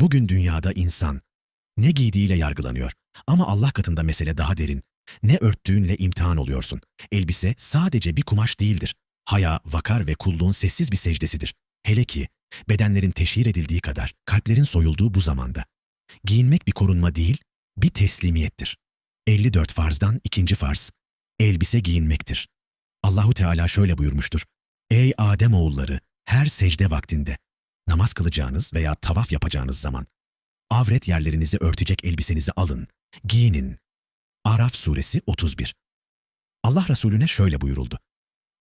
Bugün dünyada insan ne giydiğiyle yargılanıyor. Ama Allah katında mesele daha derin. Ne örttüğünle imtihan oluyorsun. Elbise sadece bir kumaş değildir. Haya, vakar ve kulluğun sessiz bir secdesidir. Hele ki bedenlerin teşhir edildiği kadar kalplerin soyulduğu bu zamanda. Giyinmek bir korunma değil, bir teslimiyettir. 54 farzdan ikinci farz, elbise giyinmektir. Allahu Teala şöyle buyurmuştur. Ey Adem oğulları, her secde vaktinde, namaz kılacağınız veya tavaf yapacağınız zaman, avret yerlerinizi örtecek elbisenizi alın, giyinin. Araf suresi 31 Allah Resulüne şöyle buyuruldu.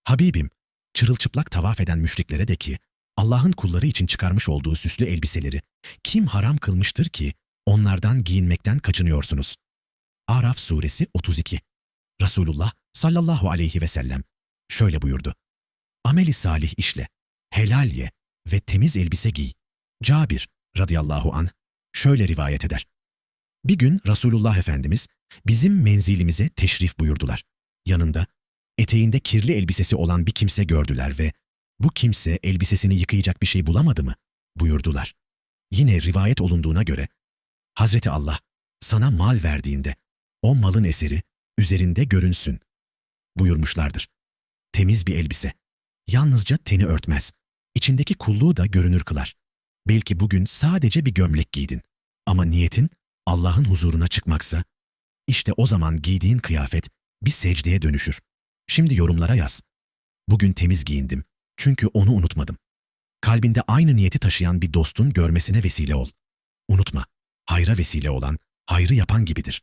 Habibim, çırılçıplak tavaf eden müşriklere de ki, Allah'ın kulları için çıkarmış olduğu süslü elbiseleri kim haram kılmıştır ki onlardan giyinmekten kaçınıyorsunuz? Araf suresi 32 Resulullah sallallahu aleyhi ve sellem şöyle buyurdu. Ameli salih işle, helal ye ve temiz elbise giy. Cabir radıyallahu an şöyle rivayet eder. Bir gün Resulullah Efendimiz bizim menzilimize teşrif buyurdular. Yanında eteğinde kirli elbisesi olan bir kimse gördüler ve bu kimse elbisesini yıkayacak bir şey bulamadı mı? buyurdular. Yine rivayet olunduğuna göre Hazreti Allah sana mal verdiğinde o malın eseri üzerinde görünsün buyurmuşlardır. Temiz bir elbise. Yalnızca teni örtmez. İçindeki kulluğu da görünür kılar. Belki bugün sadece bir gömlek giydin. Ama niyetin Allah'ın huzuruna çıkmaksa, işte o zaman giydiğin kıyafet bir secdeye dönüşür. Şimdi yorumlara yaz. Bugün temiz giyindim. Çünkü onu unutmadım. Kalbinde aynı niyeti taşıyan bir dostun görmesine vesile ol. Unutma, hayra vesile olan, hayrı yapan gibidir.